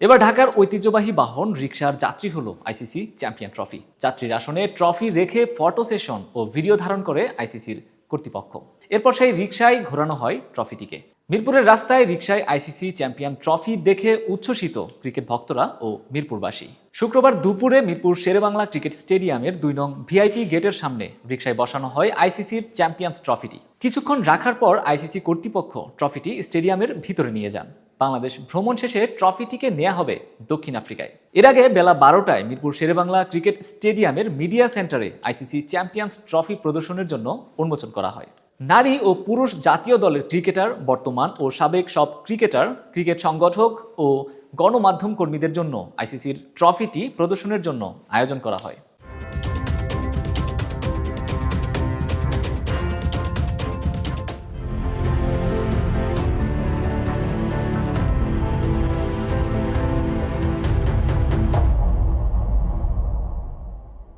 এবার ঢাকার ঐতিহ্যবাহী বাহন, রিকশার যাত্রী হলো আইসিসি চ্যাম্পিয়ন ট্রফি। যাত্রীর আসনে ট্রফি রেখে ফটো সেশন ও ভিডিও ধারণ করে আইসিসির কর্তৃপক্ষ। এরপর সেই রিকশায় ঘোরানো হয় ট্রফিটিকে। মিরপুরের রাস্তায় রিক্সায় আইসিসি চ্যাম্পিয়ন ট্রফি দেখে উচ্ছ্বসিত ক্রিকেট ভক্তরা ও মিরপুরবাসী। শুক্রবার দুপুরে মিরপুর শেরেবাংলা ক্রিকেট স্টেডিয়ামের দুই নং ভিআইপি গেটের সামনে রিক্সায় বসানো হয় আইসিসির চ্যাম্পিয়ন্স ট্রফিটি। কিছুক্ষণ রাখার পর আইসিসি কর্তৃপক্ষ ট্রফিটি স্টেডিয়ামের ভিতরে নিয়ে যান। বাংলাদেশ ভ্রমণ শেষে ট্রফিটিকে নেওয়া হবে দক্ষিণ আফ্রিকায়। এর আগে বেলা বারোটায় মিরপুর শেরেবাংলা ক্রিকেট স্টেডিয়ামের মিডিয়া সেন্টারে আইসিসি চ্যাম্পিয়ন্স ট্রফি প্রদর্শনের জন্য উন্মোচন করা হয়। নারী ও পুরুষ জাতীয় দলের ক্রিকেটার, বর্তমান ও সাবেক সব ক্রিকেটার, ক্রিকেট সংগঠক ও গণমাধ্যম কর্মীদের জন্য আইসিসির ট্রফিটি প্রদর্শনের জন্য আয়োজন করা হয়।